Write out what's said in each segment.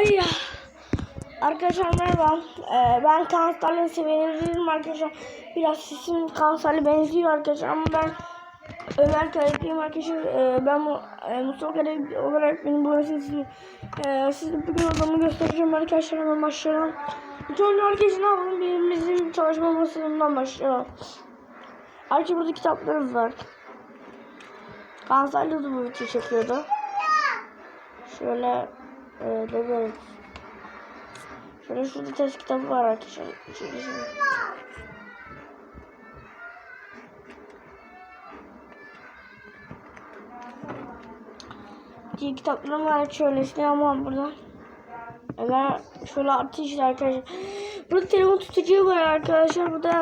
Ay ya. Arkadaşlar merhaba. Ee, ben Kaan Star'ın severim arkadaşlar. Biraz sesim Kaan Star'la benziyor arkadaşlar ama ben Ömer Karaklıyım arkadaşlar. Ee, ben e, Mustafa Karaklı olarak benim bu sesimi e, size bugün odamı göstereceğim arkadaşlar ama başlayalım. İlk önce arkadaşlar ne? Birimizin çalışma masamından başlayalım. Arkadaşlar burada kitaplarımız var. Kaan Star'la da bu video çekiyordu. Şöyle e, de böyle. Şöyle şurada test kitabı var arkadaşlar. Şöyle. Diye kitaplarım var şöylesine ama burada. Ömer şöyle artı işte arkadaşlar. Burada telefon tutucu var arkadaşlar. Burada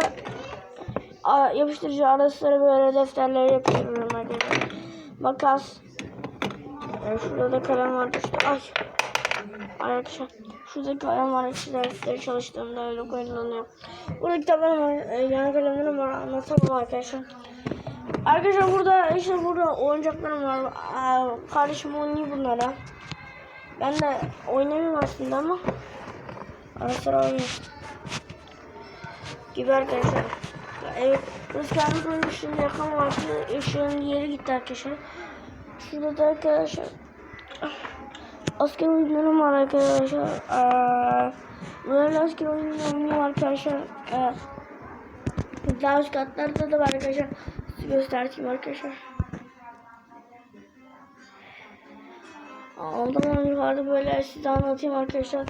yapıştırıcı ara sıra böyle defterleri yapıştırıyorum arkadaşlar. Makas. Yani şurada da kalem var işte. Ay. Arkadaşlar şurada kalem var işte dersleri çalıştığımda öyle kullanıyorum. Burada kitaplarım var. E, yani kalemlerim var. Anlatamam arkadaşlar. Arkadaşlar burada işte burada oyuncaklarım var. Aa, kardeşim oynuyor bunlara. Ben de oynamıyorum aslında ama ara sıra oynuyorum. Gibi arkadaşlar. Evet, Rüzgar'ın ışığını yakın vardı. Işığın yeri gitti arkadaşlar. Şurada da arkadaşlar asker oyunlarım var arkadaşlar. Ee, böyle asker oyunlarım var arkadaşlar. Ee, daha üst katlarda da var arkadaşlar. Size göstereyim arkadaşlar. Ondan yukarıda böyle size anlatayım arkadaşlar.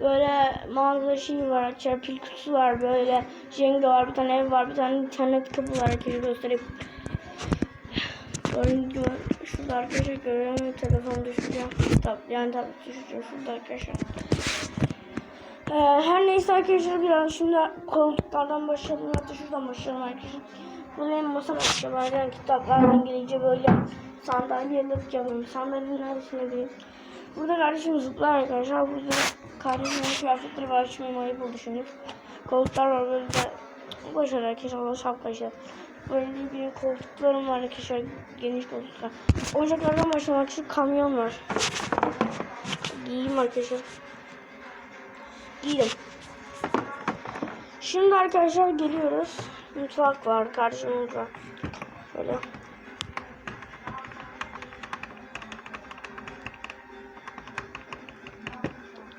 Böyle mağaza şeyi var arkadaşlar. Pil kutusu var böyle. Jenga var. Bir tane ev var. Bir tane internet kapı var arkadaşlar. Göstereyim. Gördüğünüz gibi şurada arkadaşlar görüyorum. Telefon düşüreceğim. Tab yani tablet düşüreceğim şurada arkadaşlar. Ee, her neyse arkadaşlar biraz şimdi koltuklardan başlayalım. Hatta şuradan başlayalım arkadaşlar. Bu benim masam arkadaşlar. Yani kitaplar İngilizce böyle sandalyeler yapıyorum. Sandalyenin neresine diyeyim. Burada kardeşim zıplar arkadaşlar. Burada kardeşimin kıyafetleri var. Şimdi ayıp oldu şimdi. Koltuklar var böyle de boşver arkadaşlar. Allah şapkaşlar. Böyle bir koltuklarım var arkadaşlar. Geniş koltuklar. Oyuncaklardan başlamak için kamyon var. Giyeyim arkadaşlar. Giydim. Şimdi arkadaşlar geliyoruz. Mutfak var. Karşımda mutfak. Şöyle.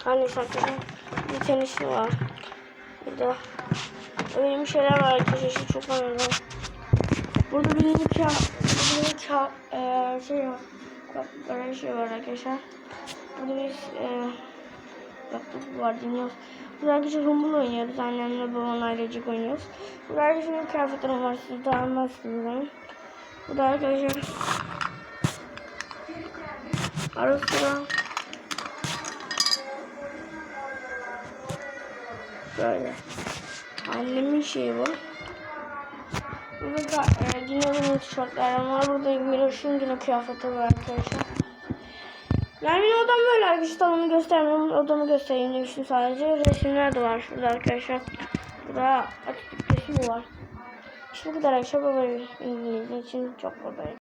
Hani arkadaşlar bir tenisi var. Burada öyle bir şeyler var arkadaşlar. Çok önemli. Burada bir yeni ka burada bir ka e, şey var. Böyle bir şey var arkadaşlar. Burada bir e, laptop var dinliyoruz. Burada arkadaşlar Rumble oynuyoruz. Annemle babamla ailecek oynuyoruz. Burada arkadaşlar kıyafetlerim var. Siz de almazsınız yani. Burada arkadaşlar ara sıra Böyle. Annemin şeyi bu. Burada e, Dino'nun tişörtlerim var. Burada Miroş'un yine kıyafeti var arkadaşlar. Yani benim odam böyle arkadaşlar. Onu göstermiyorum. Odamı göstereyim demiştim sadece. Resimler de var şurada arkadaşlar. Burada açık resmi var. Bu kadar arkadaşlar. İngilizce için çok kolay.